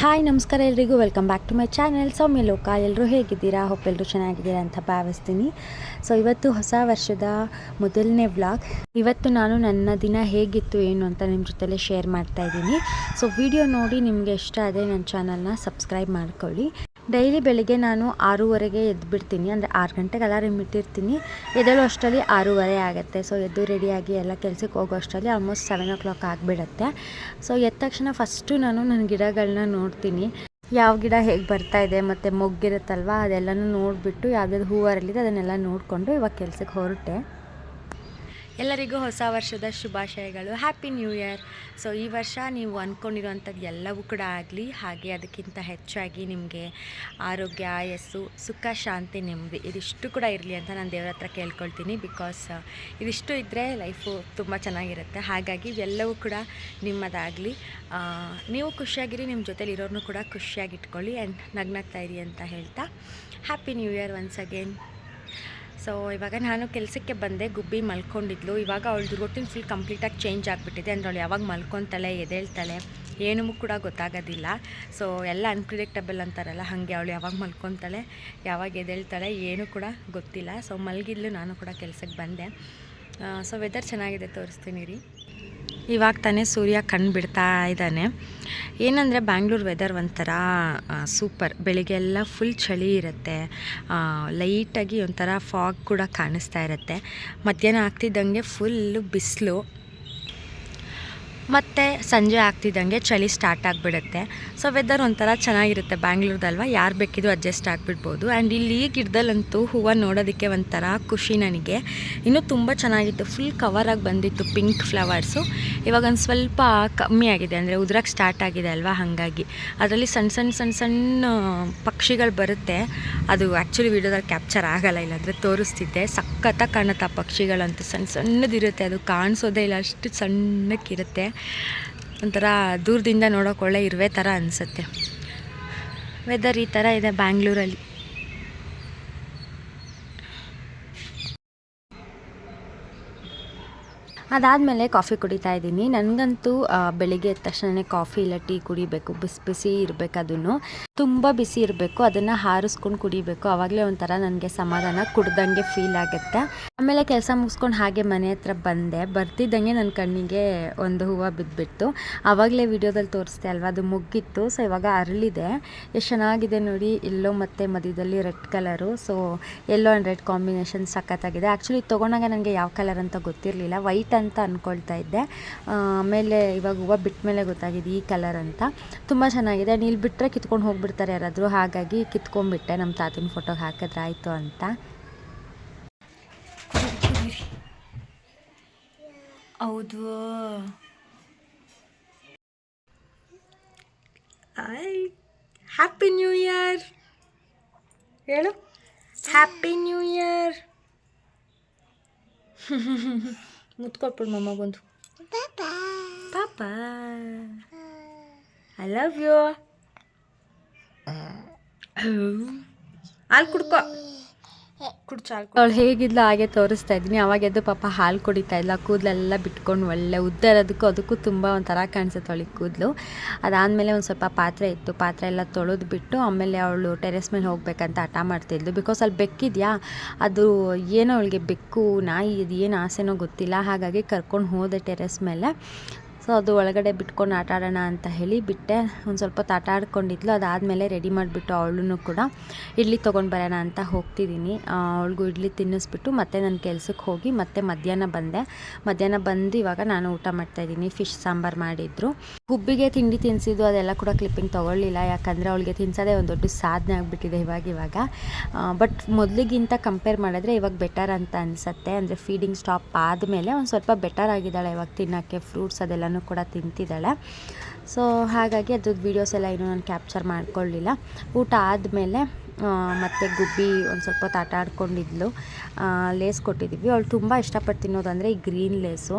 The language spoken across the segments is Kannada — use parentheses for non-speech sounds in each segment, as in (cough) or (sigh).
ಹಾಯ್ ನಮಸ್ಕಾರ ಎಲ್ರಿಗೂ. Welcome back to my channel Soumya Loka ಎಲ್ಲರೂ ಹೇಗಿದ್ದೀರಾ? ಹೋಪ್ ಎಲ್ಲರೂ ಚೆನ್ನಾಗಿದ್ದೀರಾ ಅಂತ ಭಾವಿಸ್ತೀನಿ. ಸೊ ಇವತ್ತು ಹೊಸ ವರ್ಷದ ಮೊದಲನೇ ವ್ಲಾಗ್ ಇವತ್ತು ನಾನು ನನ್ನ ದಿನ ಹೇಗಿತ್ತು, ಏನು ಅಂತ ನಿಮ್ಮ ಜೊತೆಲೆ ಶೇರ್ ಮಾಡ್ತಾ ಇದ್ದೀನಿ. ಸೊ ವಿಡಿಯೋ ನೋಡಿ ನಿಮಗೆ ಇಷ್ಟ ಆದರೆ ನನ್ನ ಚಾನಲ್ನ ಸಬ್ಸ್ಕ್ರೈಬ್ ಮಾಡ್ಕೊಳ್ಳಿ. ಡೈಲಿ ಬೆಳಿಗ್ಗೆ ನಾನು ಆರೂವರೆಗೆ ಎದ್ದು ಬಿಡ್ತೀನಿ ಅಂದರೆ ಆರು ಗಂಟೆಗೆ ಅಲಾರಮ್ ಇಟ್ಟಿರ್ತೀನಿ. ಎದ್ದೇಳೋ ಅಷ್ಟರಲ್ಲಿ ಆರೂವರೆ ಆಗುತ್ತೆ. ಸೊ ಎದ್ದು ರೆಡಿಯಾಗಿ ಎಲ್ಲ ಕೆಲಸಕ್ಕೆ ಹೋಗೋ ಅಷ್ಟರಲ್ಲಿ ಆಲ್ಮೋಸ್ಟ್ ಸೆವೆನ್ ಓ ಕ್ಲಾಕ್ ಆಗಿಬಿಡತ್ತೆ. ಸೊ ಎದ್ದ ತಕ್ಷಣ ಫಸ್ಟು ನಾನು ನನ್ನ ಗಿಡಗಳನ್ನ ನೋಡ್ತೀನಿ. ಯಾವ ಗಿಡ ಹೇಗೆ ಬರ್ತಾ ಇದೆ, ಮತ್ತು ಮೊಗ್ಗಿರುತ್ತಲ್ವ ಅದೆಲ್ಲನೂ ನೋಡಿಬಿಟ್ಟು, ಯಾವುದಾದ್ರು ಹೂವು ಅರಳಿದೆ ಅದನ್ನೆಲ್ಲ ನೋಡಿಕೊಂಡು ಇವಾಗ ಕೆಲಸಕ್ಕೆ ಹೊರಟೆ. ಎಲ್ಲರಿಗೂ ಹೊಸ ವರ್ಷದ ಶುಭಾಶಯಗಳು. ಹ್ಯಾಪಿ ನ್ಯೂ ಇಯರ್ ಸೊ ಈ ವರ್ಷ ನೀವು ಅಂದ್ಕೊಂಡಿರುವಂಥದ್ದು ಎಲ್ಲವೂ ಕೂಡ ಆಗಲಿ, ಹಾಗೆ ಅದಕ್ಕಿಂತ ಹೆಚ್ಚಾಗಿ ನಿಮಗೆ ಆರೋಗ್ಯ, ಆಯಸ್ಸು, ಸುಖ, ಶಾಂತಿ ನೆಮ್ಮದಿ ಇದಿಷ್ಟು ಕೂಡ ಇರಲಿ ಅಂತ ನಾನು ದೇವರ ಹತ್ರ ಕೇಳ್ಕೊಳ್ತೀನಿ ಬಿಕಾಸ್ ಇದಿಷ್ಟು ಇದ್ದರೆ ಲೈಫು ತುಂಬ ಚೆನ್ನಾಗಿರುತ್ತೆ. ಹಾಗಾಗಿ ಇವೆಲ್ಲವೂ ಕೂಡ ನಿಮ್ಮದಾಗಲಿ. ನೀವು ಖುಷಿಯಾಗಿರಿ ನಿಮ್ಮ ಜೊತೇಲಿ ಇರೋರನ್ನು ಕೂಡ ಖುಷಿಯಾಗಿ ಇಟ್ಕೊಳ್ಳಿ ಆ್ಯಂಡ್ ನಗ್ನಾಗ್ತಾ ಇರಿ ಅಂತ ಹೇಳ್ತಾ happy new year once again so ಇವಾಗ ನಾನು ಕೆಲಸಕ್ಕೆ ಬಂದೆ, ಗುಬ್ಬಿ ಮಲ್ಕೊಂಡಿದ್ಲು. ಇವಾಗ ಅವಳದು ರೊಟೀನ್ ಫುಲ್ ಕಂಪ್ಲೀಟಾಗಿ ಚೇಂಜ್ ಆಗಿಬಿಟ್ಟಿದೆ. ಅಂದ್ರೆ ಅವಳು ಯಾವಾಗ ಮಲ್ಕೊತಾಳೆ ಎದೇಳ್ತಾಳೆ ಏನೂ ಕೂಡ ಗೊತ್ತಾಗೋದಿಲ್ಲ. ಸೊ ಎಲ್ಲ ಅನ್ಪ್ರಿಡಿಕ್ಟಬಲ್ ಅಂತಾರಲ್ಲ, ಹಾಗೆ ಅವಳು ಯಾವಾಗ ಮಲ್ಕೊತಾಳೆ, ಯಾವಾಗ ಎದೇಳ್ತಾಳೆ ಏನೂ ಕೂಡ ಗೊತ್ತಿಲ್ಲ. ಸೊ ಮಲಗಿದ್ಲು ನಾನು ಕೂಡ ಕೆಲಸಕ್ಕೆ ಬಂದೆ. ಸೊ ವೆದರ್ ಚೆನ್ನಾಗಿದೆ ತೋರಿಸ್ತೀನಿ ರೀ. ಇವಾಗ ತಾನೇ ಸೂರ್ಯ ಕಣ್ಣು ಬಿಡ್ತಾ ಇದ್ದಾನೆ. ಏನಂದರೆ ಬ್ಯಾಂಗ್ಳೂರು ವೆದರ್ ಒಂಥರ ಸೂಪರ್ ಬೆಳಿಗ್ಗೆ ಎಲ್ಲ ಫುಲ್ ಚಳಿ ಇರುತ್ತೆ. ಲೈಟಾಗಿ ಒಂಥರ ಫಾಗ್ ಕೂಡ ಕಾಣಿಸ್ತಾ ಇರುತ್ತೆ. ಮಧ್ಯಾಹ್ನ ಆಗ್ತಿದ್ದಂಗೆ ಫುಲ್ಲು ಬಿಸಿಲು. ಮತ್ತು ಸಂಜೆ ಆಗ್ತಿದ್ದಂಗೆ ಚಳಿ ಸ್ಟಾರ್ಟ್ ಆಗಿಬಿಡುತ್ತೆ. ಸೊ ವೆದರ್ ಒಂಥರ ಚೆನ್ನಾಗಿರುತ್ತೆ ಬ್ಯಾಂಗ್ಳೂರ್ದಲ್ವ ಯಾರು ಬೇಕಿದ್ರು ಅಡ್ಜಸ್ಟ್ ಆಗಿಬಿಡ್ಬೋದು. ಆ್ಯಂಡ್ ಇಲ್ಲಿ ಗಿಡದಲ್ಲಂತೂ ಹೂವು ನೋಡೋದಕ್ಕೆ ಒಂಥರ ಖುಷಿ ನನಗೆ. ಇನ್ನೂ ತುಂಬ ಚೆನ್ನಾಗಿತ್ತು. ಫುಲ್ ಕವರಾಗಿ ಬಂದಿತ್ತು ಪಿಂಕ್ ಫ್ಲವರ್ಸು ಇವಾಗ ಒಂದು ಸ್ವಲ್ಪ ಕಮ್ಮಿ ಆಗಿದೆ. ಅಂದರೆ ಉದ್ರಕ್ಕೆ ಸ್ಟಾರ್ಟ್ ಆಗಿದೆ ಅಲ್ವಾ? ಹಾಗಾಗಿ. ಅದರಲ್ಲಿ ಸಣ್ಣ ಸಣ್ಣ ಸಣ್ಣ ಸಣ್ಣ ಪಕ್ಷಿಗಳು ಬರುತ್ತೆ. ಅದು ಆ್ಯಕ್ಚುಲಿ ವಿಡಿಯೋದಲ್ಲಿ ಕ್ಯಾಪ್ಚರ್ ಆಗಲ್ಲ. ಇಲ್ಲಾಂದರೆ ತೋರಿಸ್ತಿದ್ದೆ. ಸಖತ್ತಾಗಿ ಕಾಣುತ್ತೆ ಆ ಪಕ್ಷಿಗಳಂತೂ. ಸಣ್ಣ ಸಣ್ಣದಿರುತ್ತೆ. ಅದು ಕಾಣಿಸೋದೇ ಇಲ್ಲ. ಅಷ್ಟು ಸಣ್ಣಕ್ಕಿರುತ್ತೆ. ಒಂಥರ ದೂರದಿಂದ ನೋಡೋಕೆ ಒಳ್ಳೆ ಇರುವೆ ಥರ ಅನಿಸುತ್ತೆ. ವೆದರ್ ಈ ಥರ ಇದೆ ಬ್ಯಾಂಗ್ಳೂರಲ್ಲಿ ಅದಾದಮೇಲೆ ಕಾಫಿ ಕುಡಿತಾ ಇದ್ದೀನಿ. ನನಗಂತೂ ಬೆಳಿಗ್ಗೆ ಎದ್ದ ತಕ್ಷಣವೇ ಕಾಫಿ ಇಲ್ಲ, ಟೀ ಕುಡಿಬೇಕು, ಬಿಸಿ ಬಿಸಿ ಇರಬೇಕು ಅದನ್ನು. ತುಂಬ ಬಿಸಿ ಇರಬೇಕು, ಅದನ್ನು ಹಾರಿಸ್ಕೊಂಡು ಕುಡಿಬೇಕು. ಆವಾಗಲೇ ಒಂಥರ ನನಗೆ ಸಮಾಧಾನ ಕುಡ್ದಂಗೆ ಫೀಲ್ ಆಗುತ್ತೆ. ಆಮೇಲೆ ಕೆಲಸ ಮುಗಿಸ್ಕೊಂಡು ಹಾಗೆ ಮನೆ ಹತ್ರ ಬಂದೆ. ಬರ್ತಿದ್ದಂಗೆ ನನ್ನ ಕಣ್ಣಿಗೆ ಒಂದು ಹೂವು ಬಿದ್ದುಬಿಟ್ಟು ಆವಾಗಲೇ ವಿಡಿಯೋದಲ್ಲಿ ತೋರಿಸ್ದೆ ಅಲ್ವಾ, ಅದು ಮುಗ್ಗಿತ್ತು. ಸೊ ಇವಾಗ ಅರಳಿದೆ. ಎಷ್ಟು ಚೆನ್ನಾಗಿದೆ ನೋಡಿ, ಎಲ್ಲೋ ಮತ್ತು ಮಧ್ಯದಲ್ಲಿ red colour. So yellow and red combination ಸಖತ್ತಾಗಿದೆ. ಆ್ಯಕ್ಚುಲಿ ತೊಗೊಂಡಾಗ ನನಗೆ ಯಾವ ಕಲರ್ ಅಂತ ಗೊತ್ತಿರಲಿಲ್ಲ. ವೈಟ್ ಅಂತ ಅಂದ್ಕೊಳ್ತಾ ಇದ್ದೆ. ಆಮೇಲೆ ಇವಾಗ ಹೂವು ಬಿಟ್ಟ ಮೇಲೆ ಗೊತ್ತಾಗಿದೆ ಈ ಕಲರ್ ಅಂತ. ತುಂಬ ಚೆನ್ನಾಗಿದೆ. ನೀಲ್ ಬಿಟ್ಟರೆ ಕಿತ್ಕೊಂಡು ಹೋಗಿಬಿಡ್ತಾರೆ ಯಾರಾದರೂ. ಹಾಗಾಗಿ ಕಿತ್ಕೊಂಡ್ಬಿಟ್ಟೆ. ನಮ್ಮ ತಾತನ ಫೋಟೋಗೆ ಹಾಕಿದ್ರೆ ಆಯಿತು ಅಂತ. ಹೌದು. ಹ್ಯಾಪಿ ನ್ಯೂ ಇಯರ್ ಹೇಳು. ಹ್ಯಾಪಿ ನ್ಯೂ ಇಯರ್ ಮುತ್ಕೊಟ್ಬಿಡು ಮಮ್ಮಗೊಂದು ಪಾಪ ಐ ಲವ್ ಯು ಹಾಲು ಕುಡ್ಕೊ ಕುಡ್ಚು ಹಾಲು ಅವಳು ಹೇಗಿದ್ಲು ಹಾಗೆ ತೋರಿಸ್ತಾ ಇದ್ದೀನಿ. ಅವಾಗ ಎದ್ದು ಪಾಪ ಹಾಲು ಕುಡಿತಾ ಇಲ್ಲ ಕೂದಲೆಲ್ಲ ಬಿಟ್ಕೊಂಡು ಒಳ್ಳೆ ಉದ್ದ ಇರೋದಕ್ಕೂ ಅದಕ್ಕೂ ತುಂಬ ಒಂಥರ ಕಾಣಿಸುತ್ತೆ ಅವಳಿಗೆ ಕೂದಲು. ಅದಾದಮೇಲೆ ಒಂದು ಸ್ವಲ್ಪ ಪಾತ್ರೆ ಇತ್ತು. ಪಾತ್ರೆ ಎಲ್ಲ ತೊಳೆದು ಬಿಟ್ಟು ಆಮೇಲೆ ಅವಳು ಟೆರೆಸ್ ಮೇಲೆ ಹೋಗ್ಬೇಕಂತ ಹಠ ಮಾಡ್ತಿದ್ಲು ಬಿಕಾಸ್ ಅಲ್ಲಿ ಬೆಕ್ಕಿದೆಯಾ? ಅದು ಏನೋ ಅವಳಿಗೆ ಬೆಕ್ಕು, ನಾಯಿ ಇದು ಏನು ಆಸೆನೋ ಗೊತ್ತಿಲ್ಲ. ಹಾಗಾಗಿ ಕರ್ಕೊಂಡು ಹೋದೆ ಟೆರೆಸ್ ಮೇಲೆ. ಸೊ ಅದು ಒಳಗಡೆ ಬಿಟ್ಕೊಂಡು ಆಟ ಆಡೋಣ ಅಂತ ಹೇಳಿ ಬಿಟ್ಟೆ. ಒಂದು ಸ್ವಲ್ಪ ಹೊತ್ತು ಆಟ ಆಡ್ಕೊಂಡಿದ್ಲು ಅದಾದಮೇಲೆ ರೆಡಿ ಮಾಡಿಬಿಟ್ಟು ಅವಳೂ ಕೂಡ ಇಡ್ಲಿ ತೊಗೊಂಡು ಬರೋಣ ಅಂತ ಹೋಗ್ತಿದ್ದೀನಿ. ಅವಳಿಗೂ ಇಡ್ಲಿ ತಿನ್ನಿಸ್ಬಿಟ್ಟು ಮತ್ತೆ ನನ್ನ ಕೆಲ್ಸಕ್ಕೆ ಹೋಗಿ ಮತ್ತೆ ಮಧ್ಯಾಹ್ನ ಬಂದೆ. ಮಧ್ಯಾಹ್ನ ಬಂದು ಇವಾಗ ನಾನು ಊಟ ಮಾಡ್ತಾಯಿದ್ದೀನಿ ಫಿಶ್ ಸಾಂಬಾರು ಮಾಡಿದ್ರು. ಹುಬ್ಬಿಗೆ ತಿಂಡಿ ತಿನ್ನಿಸಿದ್ದು ಅದೆಲ್ಲ ಕೂಡ ಕ್ಲಿಪ್ಪಿಂಗ್ ತೊಗೊಳ್ಳಿಲ್ಲ. ಯಾಕಂದರೆ ಅವಳಿಗೆ ತಿನ್ಸೋದೇ ಒಂದು ದೊಡ್ಡ ಸಾಧನೆ ಆಗಿಬಿಟ್ಟಿದೆ ಇವಾಗ ಇವಾಗ. ಬಟ್ ಮೊದಲಿಗಿಂತ ಕಂಪೇರ್ ಮಾಡಿದ್ರೆ ಇವಾಗ ಬೆಟರ್ ಅಂತ ಅನಿಸುತ್ತೆ. ಅಂದರೆ ಫೀಡಿಂಗ್ ಸ್ಟಾಪ್ ಆದಮೇಲೆ ಒಂದು ಸ್ವಲ್ಪ ಬೆಟರ್ ಆಗಿದ್ದಾಳೆ ಇವಾಗ ತಿನ್ನೋಕ್ಕೆ. ಫ್ರೂಟ್ಸ್ ಅದೆಲ್ಲನೂ ಕೂಡ ತಿಂತಿದ್ದಾಳೆ. ಸೊ ಹಾಗಾಗಿ ಅದ್ರದ್ದು ವೀಡಿಯೋಸ್ ಎಲ್ಲ ಇನ್ನೂ ನಾನು ಕ್ಯಾಪ್ಚರ್ ಮಾಡ್ಕೊಳ್ಳಿಲ್ಲ ಊಟ ಆದಮೇಲೆ ಮತ್ತು ಗುಬ್ಬಿ ಒಂದು ಸ್ವಲ್ಪ ಹೊತ್ತು ಆಟ ಆಡ್ಕೊಂಡಿದ್ಲು ಲೇಸ್ ಕೊಟ್ಟಿದ್ವಿ. ಅವಳು ತುಂಬ ಇಷ್ಟಪಟ್ಟು ತಿನ್ನೋದಂದರೆ ಈ ಗ್ರೀನ್ ಲೇಸು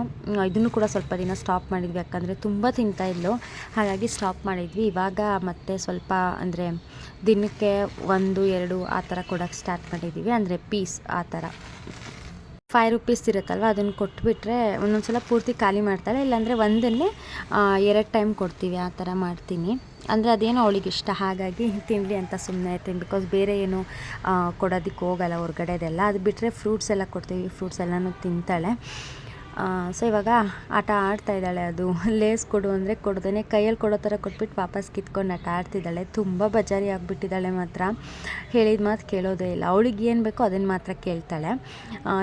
ಇದನ್ನು ಕೂಡ ಸ್ವಲ್ಪ ದಿನ ಸ್ಟಾಪ್ ಮಾಡಿದ್ವಿ. ಯಾಕಂದರೆ ತುಂಬ ತಿಂತಾಯಿದ್ಲು ಹಾಗಾಗಿ ಸ್ಟಾಪ್ ಮಾಡಿದ್ವಿ. ಇವಾಗ ಮತ್ತೆ ಸ್ವಲ್ಪ ಅಂದರೆ ದಿನಕ್ಕೆ ಒಂದು, ಎರಡು ಆ ಥರ ಕೊಡೋಕ್ಕೆ ಸ್ಟಾರ್ಟ್ ಮಾಡಿದ್ದೀವಿ. ಅಂದರೆ ಪೀಸ್ ಆ ಥರ ಫೈವ್ ರುಪೀಸ್ ಇರುತ್ತಲ್ವ? ಅದನ್ನು ಕೊಟ್ಬಿಟ್ರೆ ಒಂದೊಂದು ಸಲ ಪೂರ್ತಿ ಖಾಲಿ ಮಾಡ್ತಾಳೆ. ಇಲ್ಲಾಂದರೆ ಒಂದನ್ನೇ ಎರಡು ಟೈಮ್ ಕೊಡ್ತೀವಿ ಆ ಥರ ಮಾಡ್ತೀನಿ. ಅಂದರೆ ಅದೇನೋ ಅವಳಿಗೆ ಇಷ್ಟ. ಹಾಗಾಗಿ ತಿನ್ನಲಿ ಅಂತ ಸುಮ್ಮನೆ ಇರ್ತೀನಿ. ಬಿಕಾಸ್ ಬೇರೆ ಏನು ಕೊಡೋದಕ್ಕೆ ಹೋಗಲ್ಲ ಹೊರ್ಗಡೆದೆಲ್ಲ. ಅದು ಬಿಟ್ಟರೆ ಫ್ರೂಟ್ಸ್ ಎಲ್ಲ ಕೊಡ್ತೀವಿ. ಫ್ರೂಟ್ಸ್ ಎಲ್ಲನೂ ತಿಂತಾಳೆ. ಸೊ ಇವಾಗ ಆಟ ಆಡ್ತಾ ಇದ್ದಾಳೆ ಅದು. ಲೇಸ್ ಕೊಡು ಅಂದರೆ ಕೊಡ್ದೇ ಕೈಯಲ್ಲಿ ಕೊಡೋ ಥರ ಕೊಟ್ಬಿಟ್ಟು ವಾಪಸ್ ಕಿತ್ಕೊಂಡು ಆಟ ಆಡ್ತಿದ್ದಾಳೆ. ತುಂಬ ಬಜಾರಿ ಆಗಿಬಿಟ್ಟಿದ್ದಾಳೆ ಮಾತ್ರ. ಹೇಳಿದ ಮಾತು ಕೇಳೋದೇ ಇಲ್ಲ. ಅವಳಿಗೆ ಏನು ಬೇಕೋ ಅದನ್ನು ಮಾತ್ರ ಕೇಳ್ತಾಳೆ.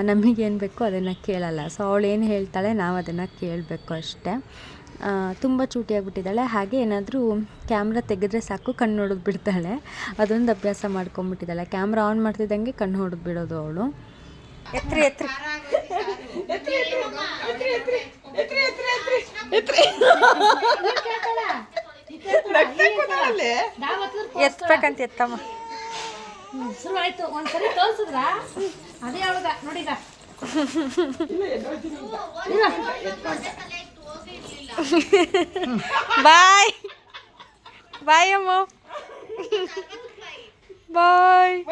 ನಮಗೇನು ಬೇಕೋ ಅದನ್ನು ಕೇಳಲ್ಲ. ಸೊ ಅವಳು ಏನು ಹೇಳ್ತಾಳೆ ನಾವು ಅದನ್ನು ಕೇಳಬೇಕು ಅಷ್ಟೇ. ತುಂಬ ಚೂಟಿಯಾಗಿಬಿಟ್ಟಿದ್ದಾಳೆ ಹಾಗೆ ಏನಾದರೂ ಕ್ಯಾಮ್ರಾ ತೆಗೆದ್ರೆ ಸಾಕು, ಕಣ್ಣು ಹೊಡೆದು ಬಿಡ್ತಾಳೆ. ಅದೊಂದು ಅಭ್ಯಾಸ ಮಾಡ್ಕೊಂಬಿಟ್ಟಿದ್ದಾಳೆ ಕ್ಯಾಮ್ರಾ ಆನ್ ಮಾಡ್ತಿದ್ದಂಗೆ ಕಣ್ಣು ಹೊಡೆದು ಬಿಡೋದು ಅವಳು. ಎತ್ರಿ ಎತ್ರಿ. ಎತ್ಬೇಕಂತ ಎತ್ತಮ್ಮ. ಶುರು ಆಯ್ತು. ಒಂದ್ಸರಿ ತೋರ್ಸಿದ್ರ? ಅದೇ ಅವಳಗ ನೋಡಿದ (laughs) ಬಾಯ್. ಬಾಯ್ ಅಮ್ಮ. ಬಾಯ್.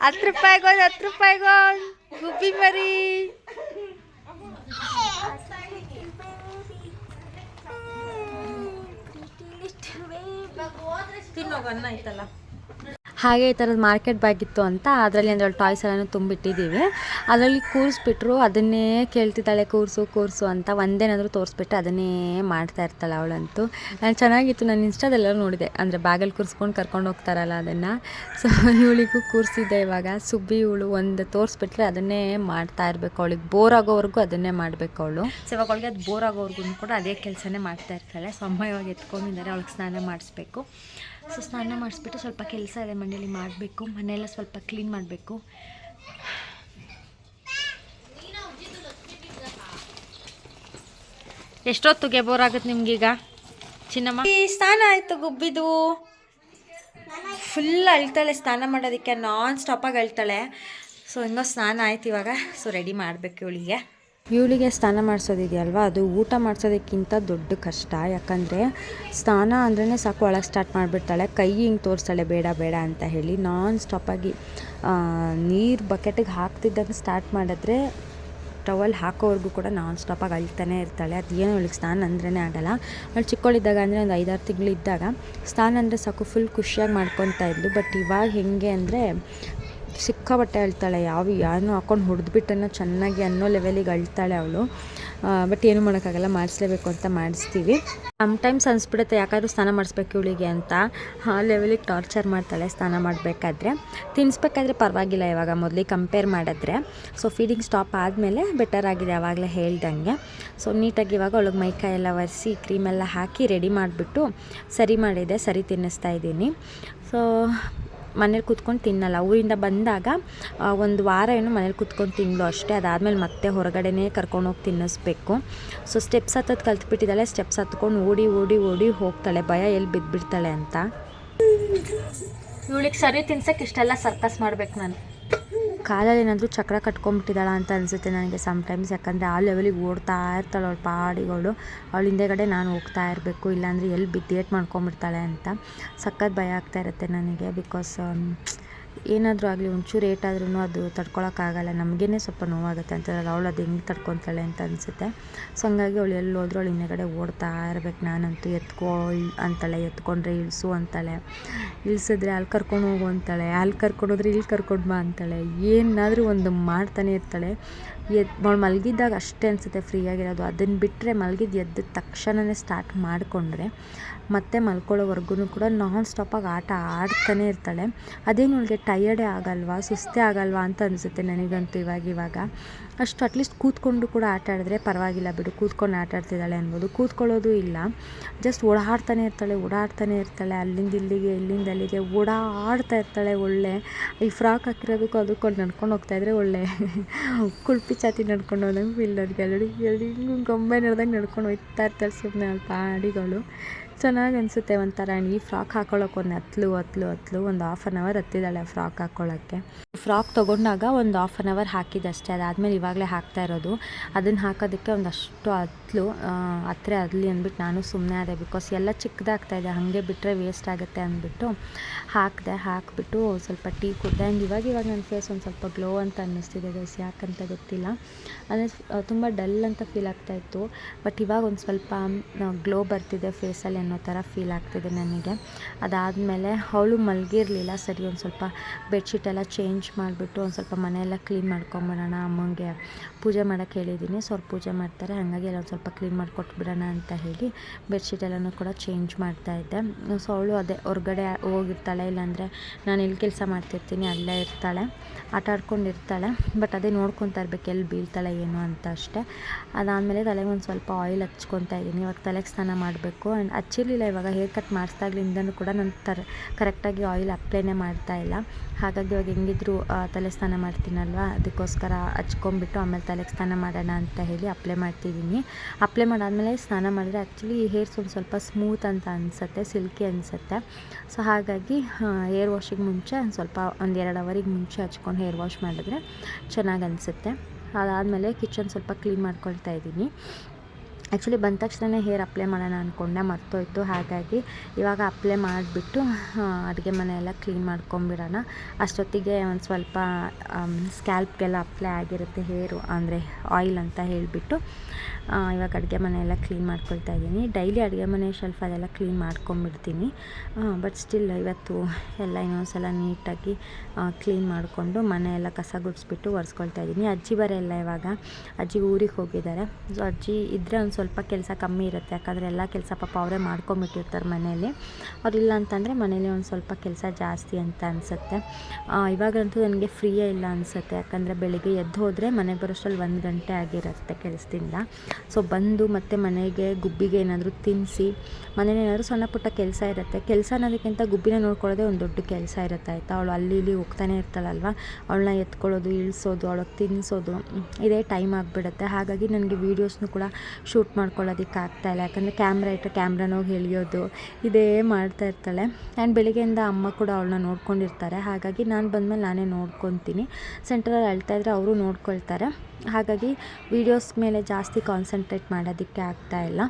ಹತ್ತು ರೂಪಾಯಿಗೊಂದು ಹತ್ತು ರೂಪಾಯಿಗೊಂದು ಗುಬ್ಬಿ ಮರಿ ತಿನ್ನೋಗನ್ನ ಆಯ್ತಲ್ಲ ಹಾಗೆ ಈ ಥರದ್ದು ಮಾರ್ಕೆಟ್ ಬ್ಯಾಗ್ ಇತ್ತು ಅಂತ ಅದರಲ್ಲಿ ಅಂದರೆ ಟಾಯ್ಸ್ ಎಲ್ಲ ತುಂಬಿಟ್ಟಿದ್ದೀವಿ ಅದರಲ್ಲಿ ಕೂರಿಸ್ಬಿಟ್ರು, ಅದನ್ನೇ ಕೇಳ್ತಿದ್ದಾಳೆ, ಕೂರಿಸು ಕೂರಿಸು ಅಂತ ಒಂದೇನಾದರೂ ತೋರಿಸ್ಬಿಟ್ಟು ಅದನ್ನೇ ಮಾಡ್ತಾ ಇರ್ತಾಳೆ ಅವಳಂತೂ. ನಾನು ಚೆನ್ನಾಗಿತ್ತು, ನಾನು ಇನ್ಸ್ಟಾದೆಲ್ಲ ನೋಡಿದೆ. ಅಂದರೆ ಬ್ಯಾಗಲ್ಲಿ ಕೂರಿಸ್ಕೊಂಡು ಕರ್ಕೊಂಡು ಹೋಗ್ತಾರಲ್ಲ ಅದನ್ನು. ಸೊ ಇವಳಿಗೂ ಕೂರಿಸಿದ್ದೆ ಇವಾಗ. ಸುಬ್ಬಿ ಇವಳು ಒಂದು ತೋರಿಸ್ಬಿಟ್ರೆ ಅದನ್ನೇ ಮಾಡ್ತಾ ಇರಬೇಕು ಅವಳಿಗೆ. ಬೋರ್ ಆಗೋವರೆಗೂ ಅದನ್ನೇ ಮಾಡಬೇಕು ಅವಳು. ಸೊ ಇವಾಗ ಅವಳಿಗೆ ಅದು ಬೋರ್ ಆಗೋವರೆಗೂ ಕೂಡ ಅದೇ ಕೆಲಸನೇ ಮಾಡ್ತಾ ಇರ್ತಾಳೆ. ಸೊ ಇವಾಗ ಎತ್ಕೊಂಡಿದ್ದಾರೆ, ಅವಳಿಗೆ ಸ್ನಾನ ಮಾಡಿಸ್ಬೇಕು. ಸೊ ಸ್ನಾನ ಮಾಡಿಸ್ಬಿಟ್ಟು ಸ್ವಲ್ಪ ಕೆಲಸ ಇದೆ ಮನೆಯಲ್ಲಿ ಮಾಡಬೇಕು. ಮನೆಯೆಲ್ಲ ಸ್ವಲ್ಪ ಕ್ಲೀನ್ ಮಾಡಬೇಕು. ಎಷ್ಟೊತ್ತಿಗೆ ಬೋರ್ ಆಗುತ್ತೆ ನಿಮ್ಗೀಗ ಚಿನ್ನಮ್ಮ? ಈ ಸ್ನಾನ ಆಯಿತು ಗುಬ್ಬಿದು. ಫುಲ್ ಅಳ್ತಾಳೆ, ಸ್ನಾನ ಮಾಡೋದಕ್ಕೆ ನಾನ್ ಸ್ಟಾಪಾಗಿ ಅಳ್ತಾಳೆ. ಸೊ ಹಿಂಗೋ ಸ್ನಾನ ಆಯ್ತು ಇವಾಗ. ಸೊ ರೆಡಿ ಮಾಡಬೇಕು ಇವಳಿಗೆ. ಇವಳಿಗೆ ಸ್ನಾನ ಮಾಡಿಸೋದಿದೆಯಲ್ವಾ? ಅದು ಊಟ ಮಾಡಿಸೋದಕ್ಕಿಂತ ದೊಡ್ಡ ಕಷ್ಟ. ಯಾಕಂದರೆ ಸ್ನಾನ ಅಂದ್ರೇ ಸಾಕು, ಒಳಗೆ ಸ್ಟಾರ್ಟ್ ಮಾಡಿಬಿಡ್ತಾಳೆ. ಕೈ ಹಿಂಗೆ ತೋರಿಸ್ತಾಳೆ, ಬೇಡ ಬೇಡ ಅಂತ ಹೇಳಿ ನಾನ್ ಸ್ಟಾಪಾಗಿ ನೀರು ಬಕೆಟಿಗೆ ಹಾಕ್ತಿದ್ದಂಗೆ ಸ್ಟಾರ್ಟ್ ಮಾಡಿದ್ರೆ ಟವಲ್ ಹಾಕೋವರೆಗೂ ಕೂಡ ನಾನ್ ಸ್ಟಾಪಾಗಿ ಅಳ್ತಾನೆ ಇರ್ತಾಳೆ. ಅದೇನು ಅವಳಿಗೆ ಸ್ನಾನ ಅಂದ್ರೇ ಆಗಲ್ಲ. ಅವಳು ಚಿಕ್ಕವಳಿದ್ದಾಗ ಅಂದರೆ ಒಂದು ಐದಾರು ತಿಂಗಳು ಇದ್ದಾಗ, ಸ್ನಾನ ಅಂದರೆ ಸಾಕು ಫುಲ್ ಖುಷಿಯಾಗಿ ಮಾಡ್ಕೊತಾ ಇದ್ಲು. ಬಟ್ ಇವಾಗ ಹೆಂಗೆ ಅಂದರೆ ಸಿಕ್ಕಾಬಟ್ಟೆ ಅಳ್ತಾಳೆ. ಯಾವ ಯಾರನ್ನೂ ಹಾಕೊಂಡು ಹೊಡೆದ್ಬಿಟ್ಟನ್ನು ಚೆನ್ನಾಗಿ ಅನ್ನೋ ಲೆವೆಲಿಗೆ ಅಳ್ತಾಳೆ ಅವಳು. ಬಟ್ ಏನು ಮಾಡೋಕ್ಕಾಗಲ್ಲ, ಮಾಡಿಸ್ಲೇಬೇಕು ಅಂತ ಮಾಡಿಸ್ತೀವಿ. ಟೈಮ್ಸ್ ಅನಿಸ್ಬಿಡುತ್ತೆ, ಯಾಕಾದರೂ ಸ್ನಾನ ಮಾಡಿಸ್ಬೇಕು ಇವಳಿಗೆ ಅಂತ. ಆ ಲೆವೆಲಿಗೆ ಟಾರ್ಚರ್ ಮಾಡ್ತಾಳೆ ಸ್ನಾನ ಮಾಡಬೇಕಾದ್ರೆ. ತಿನ್ನಿಸ್ಬೇಕಾದ್ರೆ ಪರವಾಗಿಲ್ಲ ಇವಾಗ ಮೊದಲಿಗೆ ಕಂಪೇರ್ ಮಾಡಿದ್ರೆ. ಸೊ ಫೀಡಿಂಗ್ ಸ್ಟಾಪ್ ಆದಮೇಲೆ ಬೆಟರ್ ಆಗಿದೆ ಯಾವಾಗಲೇ ಹೇಳ್ದಂಗೆ. ಸೊ ನೀಟಾಗಿ ಇವಾಗ ಒಳಗೆ ಮೈಕಾಯಿ ಎಲ್ಲ ಒರೆಸಿ ಕ್ರೀಮೆಲ್ಲ ಹಾಕಿ ರೆಡಿ ಮಾಡಿಬಿಟ್ಟು ಸರಿ ಮಾಡಿದೆ, ಸರಿ ತಿನ್ನಿಸ್ತಾ ಇದ್ದೀನಿ. ಸೊ ಮನೇಲಿ ಕೂತ್ಕೊಂಡು ತಿನ್ನಲ್ಲ. ಊರಿಂದ ಬಂದಾಗ ಒಂದು ವಾರ ಏನು ಮನೇಲಿ ಕೂತ್ಕೊಂಡು ತಿನ್ನಲು ಅಷ್ಟೇ. ಅದಾದಮೇಲೆ ಮತ್ತೆ ಹೊರಗಡೆನೇ ಕರ್ಕೊಂಡೋಗಿ ತಿನ್ನಿಸ್ಬೇಕು. ಸೊ ಸ್ಟೆಪ್ಸ್ ಹತ್ತೋದು ಕಲ್ತ್ಬಿಟ್ಟಿದ್ದಾಳೆ. ಸ್ಟೆಪ್ಸ್ ಹತ್ಕೊಂಡು ಓಡಿ ಓಡಿ ಓಡಿ ಹೋಗ್ತಾಳೆ. ಭಯ ಎಲ್ಲಿ ಬಿದ್ದುಬಿಡ್ತಾಳೆ ಅಂತ. ಇವಳಿಗೆ ಸರಿ ತಿನ್ಸಕ್ಕೆ ಇಷ್ಟೆಲ್ಲ ಸರ್ಕಸ್ ಮಾಡ್ಬೇಕು ನಾನು. ಕಾಲಲ್ಲಿ ಏನಾದರೂ ಚಕ್ರ ಕಟ್ಕೊಂಡ್ಬಿಟ್ಟಿದ್ದಾಳ ಅಂತ ಅನಿಸುತ್ತೆ ನನಗೆ ಸಮ್ಟೈಮ್ಸ್ ಯಾಕಂದರೆ ಆ ಲೆವೆಲಿಗೆ ಓಡ್ತಾ ಇರ್ತಾಳೆ ಅವ್ಳ ಪಾಡಿಗಳು. ಅವಳ ಹಿಂದೆಗಡೆ ನಾನು ಹೋಗ್ತಾ ಇರಬೇಕು, ಇಲ್ಲಾಂದರೆ ಎಲ್ಲಿ ಬಿದ್ದೇಟ್ ಮಾಡ್ಕೊಂಬಿಡ್ತಾಳೆ ಅಂತ. ಸಖತ್ ಭಯ ಆಗ್ತಾ ಇರುತ್ತೆ ನನಗೆ ಬಿಕಾಸ್ ಏನಾದರೂ ಆಗಲಿ, ಒಂಚೂರು ಏಟಾದ್ರೂ ಅದು ತಡ್ಕೊಳಕ್ಕಾಗಲ್ಲ. ನಮಗೇ ಸ್ವಲ್ಪ ನೋವಾಗುತ್ತೆ ಅಂತ ಅವಳು ಅದು ಹೆಂಗೆ ತಡ್ಕೊತಾಳೆ ಅಂತ ಅನಿಸುತ್ತೆ. ಸೊ ಹಂಗಾಗಿ ಅವಳು ಎಲ್ಲಿ ಹೋದ್ರೂ ಅವಳು ಹಿಂದೆಗಡೆ ಓಡ್ತಾ ಇರ್ಬೇಕು. ನಾನಂತೂ ಎತ್ಕೋ ಅಂತಾಳೆ, ಎತ್ಕೊಂಡ್ರೆ ಇಳಿಸು ಅಂತಾಳೆ. ಇಳಿಸಿದ್ರೆ ಅಲ್ಲಿ ಕರ್ಕೊಂಡು ಹೋಗು ಅಂತಾಳೆ. ಅಲ್ಲಿ ಕರ್ಕೊಂಡು ಹೋದ್ರೆ ಇಲ್ಲಿ ಕರ್ಕೊಂಡು ಬಾ ಅಂತಾಳೆ. ಏನಾದರೂ ಒಂದು ಮಾಡ್ತಾನೆ ಇರ್ತಾಳೆ. ಎದ್, ಅವಳು ಮಲಗಿದ್ದಾಗ ಅಷ್ಟೇ ಅನಿಸುತ್ತೆ ಫ್ರೀಯಾಗಿರೋದು ಅದನ್ನು ಬಿಟ್ಟರೆ ಮಲಗಿದ್ದು ಎದ್ದ ತಕ್ಷಣವೇ ಸ್ಟಾರ್ಟ್ ಮಾಡಿಕೊಂಡ್ರೆ ಮತ್ತೆ ಮಲ್ಕೊಳ್ಳೋವರೆಗೂ ಕೂಡ ನಾನ್ ಸ್ಟಾಪಾಗಿ ಆಟ ಆಡ್ತಾನೆ ಇರ್ತಾಳೆ. ಅದೇನು ಅವಳಿಗೆ ಟಯರ್ಡೇ ಆಗಲ್ವಾ, ಸುಸ್ತೇ ಆಗಲ್ವಾ ಅಂತ ಅನಿಸುತ್ತೆ ನನಗಂತೂ ಇವಾಗ ಇವಾಗ. ಅಷ್ಟು ಅಟ್ಲೀಸ್ಟ್ ಕೂತ್ಕೊಂಡು ಕೂಡ ಆಟ ಆಡಿದ್ರೆ ಪರವಾಗಿಲ್ಲ ಬಿಡು, ಕೂತ್ಕೊಂಡು ಆಟ ಆಡ್ತಿದ್ದಾಳೆ ಅನ್ಬೋದು. ಕೂತ್ಕೊಳ್ಳೋದು ಇಲ್ಲ. ಜಸ್ಟ್ ಓಡಾಡ್ತಾನೆ ಇರ್ತಾಳೆ ಓಡಾಡ್ತಾನೆ ಇರ್ತಾಳೆ. ಅಲ್ಲಿಂದ ಇಲ್ಲಿಗೆ, ಇಲ್ಲಿಂದ ಅಲ್ಲಿಗೆ ಓಡಾಡ್ತಾ ಇರ್ತಾಳೆ ಒಳ್ಳೆ. ಈ ಫ್ರಾಕ್ ಹಾಕಿರೋದಕ್ಕೂ ಅದಕ್ಕೊಂಡು ನಡ್ಕೊಂಡು ಹೋಗ್ತಾ ಇದ್ರೆ ಒಳ್ಳೆ. ಕುಳ್ಪಿ ಚಾತಿ ನಡ್ಕೊಂಡು ಹೋದಂಗೆ ಫೀಲ್ ಅದಕ್ಕೆ ಎಲ್ಲಡಿ ಎಲ್ಲಿ ಗೊಂಬೆ ನಡೆದಂಗೆ ನಡ್ಕೊಂಡು ಹೋಗ್ತಾ ಇರ್ತಾಳೆ ಸುಮ್ಮನೆ ಪಾಡಿಗಳು ಚೆನ್ನಾಗಿ ಅನಿಸುತ್ತೆ ಒಂಥರ. ಈ ಫ್ರಾಕ್ ಹಾಕೊಳ್ಳೋಕೆ ಒಂದು ಹತ್ಲು ಹತ್ಲು ಹತ್ಲು, ಒಂದು ಹಾಫ್ ಆನ್ ಅವರ್ ಹತ್ತಿದ್ದಾಳೆ ಫ್ರಾಕ್ ಹಾಕೊಳ್ಳೋಕ್ಕೆ ಫ್ರಾಕ್ ತೊಗೊಂಡಾಗ ಒಂದು ಹಾಫ್ ಆನ್ ಅವರ್ ಹಾಕಿದ್ದಷ್ಟೇ ಅದಾದಮೇಲೆ ಇವಾಗಲೇ ಹಾಕ್ತಾ ಇರೋದು. ಅದನ್ನು ಹಾಕೋದಕ್ಕೆ ಒಂದಷ್ಟು ಹತ್ಲು ಹತ್ತಿರ ಅದಲಿ ಅಂದ್ಬಿಟ್ಟು ನಾನು ಸುಮ್ಮನೆ ಆದೆ. ಬಿಕಾಸ್ ಎಲ್ಲ ಚಿಕ್ಕದಾಗ್ತಾ ಇದೆ. ಹಾಗೆ ಬಿಟ್ಟರೆ ವೇಸ್ಟ್ ಆಗುತ್ತೆ ಅಂದ್ಬಿಟ್ಟು ಹಾಕಿದೆ. ಹಾಕಿಬಿಟ್ಟು ಸ್ವಲ್ಪ ಟೀ ಕುಡ್ದೆ. ಆ್ಯಂಡ್ ಇವಾಗ ಇವಾಗ ನನ್ನ ಫೇಸ್ ಒಂದು ಸ್ವಲ್ಪ ಗ್ಲೋ ಅಂತ ಅನ್ನಿಸ್ತಿದೆ ಗೈಸ್ ಯಾಕಂತ ಗೊತ್ತಿಲ್ಲ. ಅಂದರೆ ತುಂಬ ಡಲ್ ಅಂತ ಫೀಲ್ ಆಗ್ತಾಯಿತ್ತು ಬಟ್ ಇವಾಗ ಒಂದು ಸ್ವಲ್ಪ ಗ್ಲೋ ಬರ್ತಿದೆ ಫೇಸಲ್ಲಿ ಅನ್ನೋ ಥರ ಫೀಲ್ ಆಗ್ತಿದೆ ನನಗೆ. ಅದಾದಮೇಲೆ ಅವಳು ಮಲಗಿರಲಿಲ್ಲ, ಸರಿ ಒಂದು ಸ್ವಲ್ಪ ಬೆಡ್ಶೀಟ್ ಎಲ್ಲ ಚೇಂಜ್ ಮಾಡಿಬಿಟ್ಟು ಒಂದು ಸ್ವಲ್ಪ ಮನೆಯೆಲ್ಲ ಕ್ಲೀನ್ ಮಾಡ್ಕೊಂಬಿಡೋಣ ಅಮ್ಮಂಗೆ ಪೂಜೆ ಮಾಡೋಕ್ಕೆ ಹೇಳಿದ್ದೀನಿ ಸೊ ಅವ್ರು ಪೂಜೆ ಮಾಡ್ತಾರೆ, ಹಾಗಾಗಿ ಎಲ್ಲ ಒಂದು ಸ್ವಲ್ಪ ಕ್ಲೀನ್ ಮಾಡಿಕೊಟ್ಬಿಡೋಣ ಅಂತ ಹೇಳಿ ಬೆಡ್ಶೀಟ್ ಎಲ್ಲನೂ ಕೂಡ ಚೇಂಜ್ ಮಾಡ್ತಾ ಇದ್ದೆ. ಸೊ ಅವಳು ಅದೇ ಹೊರಗಡೆ ಹೋಗಿರ್ತಾಳೆ, ಇಲ್ಲಾಂದರೆ ನಾನು ಎಲ್ಲಿ ಕೆಲಸ ಮಾಡ್ತಿರ್ತೀನಿ, ಅಲ್ಲೇ ಇರ್ತಾಳೆ, ಆಟ ಆಡ್ಕೊಂಡಿರ್ತಾಳೆ ಬಟ್ ಅದೇ ನೋಡ್ಕೊತಾ ಇರ್ಬೇಕು ಎಲ್ಲಿ ಬೀಳ್ತಾಳೆ ಏನು ಅಂತ ಅಷ್ಟೇ. ಅದಾದಮೇಲೆ ತಲೆಗೆ ಒಂದು ಸ್ವಲ್ಪ ಆಯಿಲ್ ಹಚ್ಕೊತಾ ಇದ್ದೀನಿ, ಇವಾಗ ತಲೆಗೆ ಸ್ನಾನ ಮಾಡಬೇಕು. ಆ್ಯಂಡ್ ಹಚ್ಚಿರಲಿಲ್ಲ ಇವಾಗ ಹೇರ್ ಕಟ್ ಮಾಡಿಸ್ದಾಗ್ಲಿಂದನೂ ಕೂಡ ನಾನು ತರ ಕರೆಕ್ಟಾಗಿ ಆಯಿಲ್ ಅಪ್ಲೈನೇ ಮಾಡ್ತಾ ಇಲ್ಲ. ಹಾಗಾಗಿ ಇವಾಗ ಹೆಂಗಿದ್ರು ತಲೆ ಸ್ನಾನ ಮಾಡ್ತೀನಲ್ವ? ಅದಕ್ಕೋಸ್ಕರ ಹಚ್ಕೊಂಬಿಟ್ಟು ಆಮೇಲೆ ತಲೆಗೆ ಸ್ನಾನ ಮಾಡೋಣ ಅಂತ ಹೇಳಿ ಅಪ್ಲೈ ಮಾಡ್ತಿದ್ದೀನಿ. ಅಪ್ಲೈ ಮಾಡಾದಮೇಲೆ ಸ್ನಾನ ಮಾಡಿದ್ರೆ ಆ್ಯಕ್ಚುಲಿ ಹೇರ್ಸ್ ಒಂದು ಸ್ವಲ್ಪ ಸ್ಮೂತ್ ಅಂತ ಅನಿಸುತ್ತೆ ಸಿಲ್ಕಿ ಅನಿಸುತ್ತೆ. ಸೊ ಹಾಗಾಗಿ ಹೇರ್ ವಾಶಿಗೆ ಮುಂಚೆ ಸ್ವಲ್ಪ ಒಂದು ಎರಡು ಅವರಿಗೆ ಮುಂಚೆ ಹಚ್ಕೊಂಡು ಹೇರ್ ವಾಶ್ ಮಾಡಿದ್ರೆ ಚೆನ್ನಾಗಿ ಅನಿಸುತ್ತೆ. ಅದಾದಮೇಲೆ ಕಿಚನ್ ಸ್ವಲ್ಪ ಕ್ಲೀನ್ ಮಾಡ್ಕೊಳ್ತಾ ಇದ್ದೀನಿ ಆ್ಯಕ್ಚುಲಿ ಬಂದ ತಕ್ಷಣ ಹೇರ್ ಅಪ್ಲೈ ಮಾಡೋಣ ಅಂದ್ಕೊಂಡೆ ಮರ್ತೋಯ್ತು. ಹಾಗಾಗಿ ಇವಾಗ ಅಪ್ಲೈ ಮಾಡಿಬಿಟ್ಟು ಅಡುಗೆ ಮನೆ ಎಲ್ಲ ಕ್ಲೀನ್ ಮಾಡ್ಕೊಂಬಿಡೋಣ. ಅಷ್ಟೊತ್ತಿಗೆ ಒಂದು ಸ್ವಲ್ಪ ಸ್ಕ್ಯಾಲ್ಪ್ಗೆಲ್ಲ ಅಪ್ಲೈ ಆಗಿರುತ್ತೆ ಹೇರು, ಅಂದರೆ ಆಯಿಲ್ ಅಂತ ಹೇಳಿಬಿಟ್ಟು. ಇವಾಗ ಅಡುಗೆ ಮನೆ ಎಲ್ಲ ಕ್ಲೀನ್ ಮಾಡ್ಕೊಳ್ತಾ ಇದ್ದೀನಿ. ಡೈಲಿ ಅಡುಗೆ ಮನೆ ಶೆಲ್ಫ್ ಅದೆಲ್ಲ ಕ್ಲೀನ್ ಮಾಡ್ಕೊಂಬಿಡ್ತೀನಿ. ಬಟ್ ಸ್ಟಿಲ್ ಇವತ್ತು ಎಲ್ಲ ಇನ್ನೊಂದ್ಸಲ ನೀಟಾಗಿ ಕ್ಲೀನ್ ಮಾಡಿಕೊಂಡು ಮನೆ ಎಲ್ಲ ಕಸ ಗುಡಿಸ್ಬಿಟ್ಟು ಒರೆಸ್ಕೊಳ್ತಾ ಇದ್ದೀನಿ. ಅಜ್ಜಿ ಬರೆಯಲ್ಲ ಇವಾಗ. ಅಜ್ಜಿ ಊರಿಗೆ ಹೋಗಿದ್ದಾರೆ. ಸೊ ಅಜ್ಜಿ ಇದ್ದರೆ ಒಂದು ಸ್ವಲ್ಪ ಕೆಲಸ ಕಮ್ಮಿ ಇರುತ್ತೆ. ಯಾಕಂದರೆ ಎಲ್ಲ ಕೆಲಸ ಪಾಪ ಅವರೇ ಮಾಡ್ಕೊಂಬಿಟ್ಟಿರ್ತಾರೆ ಮನೇಲಿ. ಅವ್ರಿಲ್ಲ ಅಂತಂದರೆ ಮನೇಲಿ ಒಂದು ಸ್ವಲ್ಪ ಕೆಲಸ ಜಾಸ್ತಿ ಅಂತ ಅನಿಸುತ್ತೆ. ಇವಾಗಂತೂ ನನಗೆ ಫ್ರೀಯೇ ಇಲ್ಲ ಅನಿಸುತ್ತೆ. ಯಾಕಂದರೆ ಬೆಳಿಗ್ಗೆ ಎದ್ದು ಹೋದರೆ ಮನೆಗೆ ಬರೋಷ್ಟರಲ್ಲಿ ಒಂದು ಗಂಟೆ ಆಗಿರುತ್ತೆ ಕೆಲಸದಿಂದ. ಸೊ ಬಂದು ಮತ್ತೆ ಮನೆಗೆ ಗುಬ್ಬಿಗೆ ಏನಾದರೂ ತಿನ್ನಿಸಿ ಮನೇಲಿ ಏನಾದರೂ ಸಣ್ಣ ಪುಟ್ಟ ಕೆಲಸ ಇರುತ್ತೆ. ಕೆಲಸ ಅನ್ನೋದಕ್ಕಿಂತ ಗುಬ್ಬಿನ ನೋಡ್ಕೊಳ್ಳೋದೇ ಒಂದು ದೊಡ್ಡ ಕೆಲಸ ಇರುತ್ತೆ. ಆಯಿತಾ? ಅವಳು ಅಲ್ಲಿ ಇಲ್ಲಿ ಹೋಗ್ತಾನೆ ಇರ್ತಾಳಲ್ವ? ಅವಳನ್ನ ಎತ್ಕೊಳ್ಳೋದು, ಇಳಿಸೋದು, ಅವಳಿಗೆ ತಿನ್ನಿಸೋದು ಇದೇ ಟೈಮ್ ಆಗಿಬಿಡುತ್ತೆ. ಹಾಗಾಗಿ ನನಗೆ ವೀಡಿಯೋಸ್ನು ಕೂಡ ಶೂಟ್ ಮಾಡ್ಕೊಳ್ಳೋದಕ್ಕೆ ಆಗ್ತಾಯಿಲ್ಲ ಯಾಕಂದರೆ ಕ್ಯಾಮ್ರ ಇಟ್ಟರೆ ಕ್ಯಾಮ್ರಾನ ಹೋಗಿ ಎಳಿಯೋದು, ಇದೇ ಮಾಡ್ತಾ ಇರ್ತಾಳೆ. ಆ್ಯಂಡ್ ಬೆಳಿಗ್ಗೆಯಿಂದ ಅಮ್ಮ ಕೂಡ ಅವಳನ್ನ ನೋಡ್ಕೊಂಡಿರ್ತಾರೆ. ಹಾಗಾಗಿ ನಾನು ಬಂದಮೇಲೆ ನಾನೇ ನೋಡ್ಕೊತೀನಿ. ಸೆಂಟ್ರಲ್ಲಿ ಅಳ್ತಾ ಇದ್ದರೆ ಅವರು ನೋಡ್ಕೊಳ್ತಾರೆ. ಹಾಗಾಗಿ ವೀಡಿಯೋಸ್ ಮೇಲೆ ಜಾಸ್ತಿ ಕಾನ್ಸಂಟ್ರೇಟ್ ಮಾಡೋದಕ್ಕೆ ಆಗ್ತಾಯಿಲ್ಲ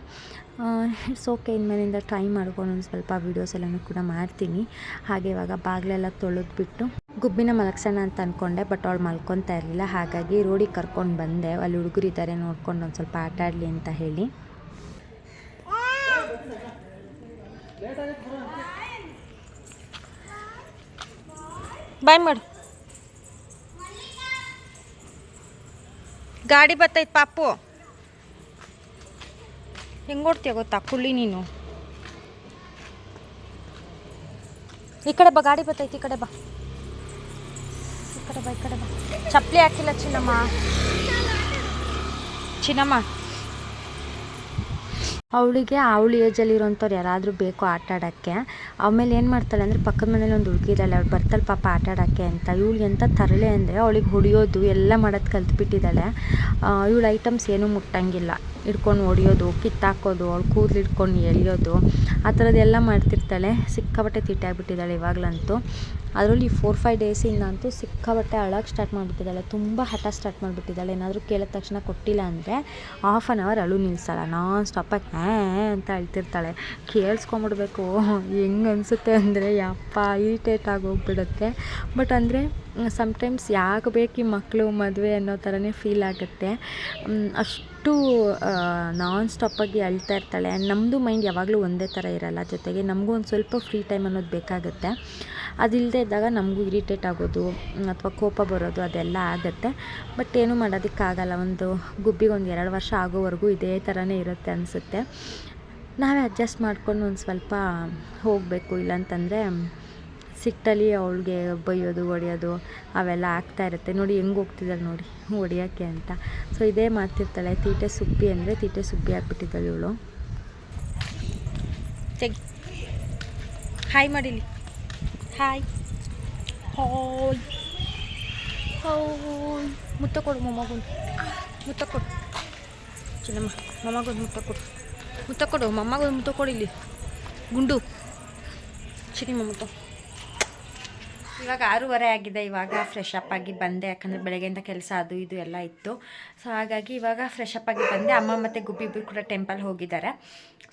ಇಟ್ಸ್ ಓಕೆ ಇನ್ಮೇಲಿಂದ ಟ್ರೈ ಮಾಡ್ಕೊಂಡು ಒಂದು ಸ್ವಲ್ಪ ವೀಡಿಯೋಸ್ ಎಲ್ಲನೂ ಕೂಡ ಮಾಡ್ತೀನಿ. ಹಾಗೆ ಇವಾಗ ಬಾಗಿಲೆಲ್ಲ ತೊಳೆದ್ಬಿಟ್ಟು ಗುಬ್ಬಿನ ಮಲಗ್ಸೋಣ ಅಂತ ಅಂದ್ಕೊಂಡೆ ಬಟ್ ಅವಳು ಮಲ್ಕೊತಾ ಇರಲಿಲ್ಲ. ಹಾಗಾಗಿ ರೋಡಿಗೆ ಕರ್ಕೊಂಡು ಬಂದೆ. ಅಲ್ಲಿ ಹುಡುಗರಿದ್ದಾರೆ ನೋಡ್ಕೊಂಡು ಒಂದು ಸ್ವಲ್ಪ ಆಟ ಆಡಲಿ ಅಂತ ಹೇಳಿ. ಬಾಯ್ ಮಾಡು. ಗಾಡಿ ಬರ್ತೈತೆ ಪಾಪು. ಹೆಂಗೆ ಗೊತ್ತಾ? ಕುಳ್ಳಿ ನೀನು. ಈ ಕಡೆ ಬಾ, ಗಾಡಿ ಬರ್ತೈತೆ ಈ ಕಡೆ ಬಾ. ಕಡೆ ಬಾ ಕಡೆ ಬಾ. ಚಪ್ಪಲಿ ಹಾಕಿಲ್ಲ ಚಿನ್ನಮ್ಮ. ಚಿನ್ನಮ್ಮ. ಅವಳಿಗೆ ಅವಳು ಏಜಲ್ಲಿರೋಂಥವ್ರು ಯಾರಾದರೂ ಬೇಕು ಆಟ ಆಡೋಕ್ಕೆ. ಆಮೇಲೆ ಏನು ಮಾಡ್ತಾಳೆ ಅಂದರೆ ಪಕ್ಕದ ಮನೇಲಿ ಒಂದು ಹುಡುಗಿದ್ದಾಳೆ ಅವ್ಳು ಬರ್ತಾಳೆ ಪಾಪ ಆಟ ಆಡೋಕ್ಕೆ ಅಂತ. ಇವಳು ಎಂಥ ತರಳೆ ಅಂದರೆ ಅವಳಿಗೆ ಹೊಡಿಯೋದು, ಎಲ್ಲ ಮಾಡೋದು ಕಲ್ತ್ಬಿಟ್ಟಿದ್ದಾಳೆ. ಇವಳು ಐಟಮ್ಸ್ ಏನೂ ಮುಟ್ಟಂಗಿಲ್ಲ. ಹಿಡ್ಕೊಂಡು ಹೊಡಿಯೋದು, ಕಿತ್ತಾಕೋದು, ಅವಳು ಕೂದಲು ಹಿಡ್ಕೊಂಡು ಎಳೆಯೋದು, ಆ ಥರದ್ದೆಲ್ಲ ಮಾಡ್ತಿರ್ತಾಳೆ. ಸಿಕ್ಕಾಬಟ್ಟೆ ತಿಟ್ಟಾಗ್ಬಿಟ್ಟಿದ್ದಾಳೆ ಇವಾಗಲಂತೂ. ಅದರಲ್ಲಿ ಫೋರ್ ಫೈವ್ ಡೇಸಿಂದ ಅಂತೂ ಸಿಕ್ಕಾಬಟ್ಟೆ ಅಳೋಕೆ ಸ್ಟಾರ್ಟ್ ಮಾಡಿಬಿಟ್ಟಿದ್ದಾಳೆ. ತುಂಬ ಹಠ ಸ್ಟಾರ್ಟ್ ಮಾಡಿಬಿಟ್ಟಿದ್ದಾಳೆ. ಏನಾದರೂ ಕೇಳಿದ ತಕ್ಷಣ ಕೊಟ್ಟಿಲ್ಲ ಅಂದರೆ ಹಾಫ್ ಆನ್ ಅವರ್ ಅಳು ನಿಲ್ಲಿಸಲ್ಲ ನಾನ್ ಸ್ಟಾಪಾಗಿ ಹ್ಯಾ ಅಂತ ಅಳ್ತಿರ್ತಾಳೆ ಕೇಳಿಸ್ಕೊಂಬಿಡ್ಬೇಕು ಹೆಂಗೆ ಅನಿಸುತ್ತೆ ಅಂದರೆ ಯಪ್ಪ ಇರಿಟೇಟ್ ಆಗೋಗ್ಬಿಡುತ್ತೆ ಬಟ್ ಅಂದರೆ ಸಮ್ಟೈಮ್ಸ್ ಯಾಕೆ ಬೇಕು ಈ ಮಕ್ಕಳು ಮದುವೆ ಅನ್ನೋ ಥರನೇ ಫೀಲ್ ಆಗುತ್ತೆ. ಅಷ್ಟು ನಾನ್ ಸ್ಟಾಪಾಗಿ ಅಳ್ತಾ ಇರ್ತಾಳೆ. ನಮ್ಮದು ಮೈಂಡ್ ಯಾವಾಗಲೂ ಒಂದೇ ಥರ ಇರಲ್ಲ. ಜೊತೆಗೆ ನಮಗೂ ಒಂದು ಸ್ವಲ್ಪ ಫ್ರೀ ಟೈಮ್ ಅನ್ನೋದು ಬೇಕಾಗುತ್ತೆ. ಅದಿಲ್ಲದೆ ಇದ್ದಾಗ ನಮಗೂ ಇರಿಟೇಟ್ ಆಗೋದು ಅಥವಾ ಕೋಪ ಬರೋದು ಅದೆಲ್ಲ ಆಗುತ್ತೆ. ಬಟ್ ಏನೂ ಮಾಡೋದಕ್ಕಾಗಲ್ಲ, ಒಂದು ಗುಬ್ಬಿಗೆ ಒಂದು ಎರಡು ವರ್ಷ ಆಗೋವರೆಗೂ ಇದೇ ಥರನೇ ಇರುತ್ತೆ ಅನಿಸುತ್ತೆ. ನಾವೇ ಅಡ್ಜಸ್ಟ್ ಮಾಡ್ಕೊಂಡು ಒಂದು ಸ್ವಲ್ಪ ಹೋಗಬೇಕು, ಇಲ್ಲಾಂತಂದರೆ ಸಿಟ್ಟಲ್ಲಿ ಅವಳಿಗೆ ಬೈಯೋದು, ಹೊಡೆಯೋದು ಅವೆಲ್ಲ ಆಗ್ತಾ ಇರುತ್ತೆ. ನೋಡಿ ಹೆಂಗೆ ಹೋಗ್ತಿದ್ದಾಳೆ ನೋಡಿ ಹೊಡಿಯೋಕ್ಕೆ ಅಂತ. ಸೊ ಇದೇ ಮಾಡ್ತಿರ್ತಾಳೆ, ತೀಟೆ ಸುಪ್ಪಿ ಅಂದರೆ ತೀಟೆ ಸುಪ್ಪಿ ಹಾಕ್ಬಿಟ್ಟಿದ್ದಾಳೆ ಇವಳು. ಹಾಯ್ ಮಾಡಿಲಿ. ಹಾಯ್ ಹಾಯ್ ಹಾಯ್ ಮುತ್ತ ಕೊಡು ಮೊಮ್ಮಗೊಂದು ಮುತ್ತ ಕೊಡು ಚಿನ್ನಮ್ಮ ಮೊಮ್ಮಗೊಂದು ಮುತ್ತ ಕೊಡು ಮುತ್ತ ಕೊಡು ಮೊಮ್ಮಗೊಂದು ಮುತ್ತ ಕೊಡು ಇಲ್ಲಿ. ಗುಂಡು ಚಿನ್ನಮ್ಮ ಮಮ್ಮತ್ತು ಇವಾಗ ಆರೂವರೆ ಆಗಿದೆ, ಇವಾಗ ಫ್ರೆಶ್ ಅಪ್ ಆಗಿ ಬಂದೆ, ಯಾಕಂದರೆ ಬೆಳಗ್ಗೆಯಿಂದ ಕೆಲಸ ಅದು ಇದು ಎಲ್ಲ ಇತ್ತು. ಸೊ ಹಾಗಾಗಿ ಇವಾಗ ಫ್ರೆಶ್ ಅಪ್ ಆಗಿ ಬಂದೆ. ಅಮ್ಮ ಮತ್ತು ಗುಬ್ಬಿ ಇಬ್ಬರು ಕೂಡ ಟೆಂಪಲ್ ಹೋಗಿದ್ದಾರೆ.